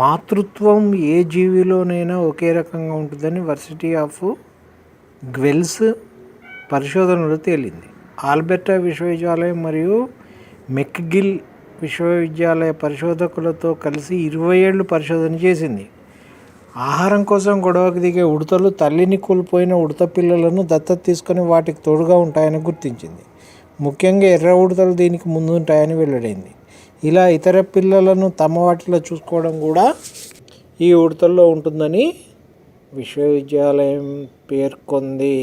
మాతృత్వం ఏ జీవిలోనైనా ఒకే రకంగా ఉంటుందని వర్సిటీ ఆఫ్ గ్వెల్స్ పరిశోధనలో తేలింది. ఆల్బెర్టా విశ్వవిద్యాలయం మరియు మెక్గిల్ విశ్వవిద్యాలయ పరిశోధకులతో కలిసి ఇరవై ఏళ్ళు పరిశోధన చేసింది. ఆహారం కోసం గొడవకు దిగే ఉడతలు తల్లిని కోల్పోయిన ఉడత పిల్లలను దత్తత తీసుకొని వాటికి తోడుగా ఉంటాయని గుర్తించింది. ముఖ్యంగా ఎర్ర ఉడతలు దీనికి ముందుంటాయని వెల్లడైంది. ఇలా ఇతర పిల్లలను తమ వాటిలో చూసుకోవడం కూడా ఈ ఉడతల్లో ఉంటుందని విశ్వవిద్యాలయం పేర్కొంది.